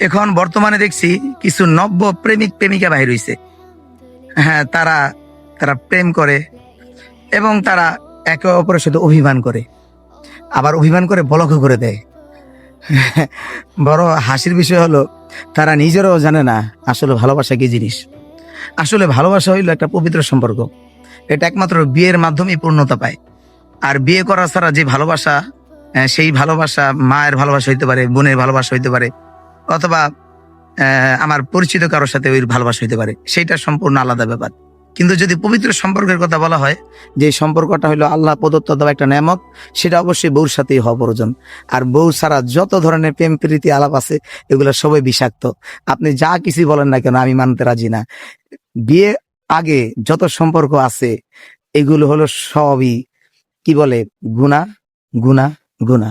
এখন বর্তমানে দেখছি কিছু নব্য প্রেমিক প্রেমিকা বাহির হইছে। হ্যাঁ তারা তারা প্রেম করে এবং তারা একে অপরের সাথে অভিমান করে। আবার অভিমান করে বলক করে দেয়। বড় হাসির বিষয় হলো, তারা নিজেরাও জানে না আসলে ভালোবাসা কি জিনিস। আসলে ভালোবাসা হইল একটা পবিত্র সম্পর্ক। এটা একমাত্র বিয়ের মাধ্যমেই পূর্ণতা পায়। আর বিয়ে করা ছাড়া যে ভালোবাসা সেই ভালোবাসা মায়ের ভালোবাসা হইতে পারে, বোনের ভালোবাসা হইতে পারে অথবা আমার পরিচিত কারোর সাথে ওই ভালোবাসা হইতে পারে। সেইটা সম্পূর্ণ আলাদা ব্যাপার। কিন্তু যদি পবিত্র সম্পর্কের কথা বলা হয়, যে সম্পর্কটা হলো আল্লাহ প্রদত্ত দেওয়া একটা নেমত সেটা অবশ্যই বউর সাথেই হওয়া প্রয়োজন। আর বউ ছাড়া যত ধরনের প্রেম, প্রীতি, আলাপ আছে, এগুলো সবাই বিষাক্ত। আপনি যা কিছু বলেন না কেন, আমি মানতে রাজি না। বিয়ে আগে যত সম্পর্ক আছে, এগুলো হলো সবই, কি বলে? গুণা গুণা গুণা।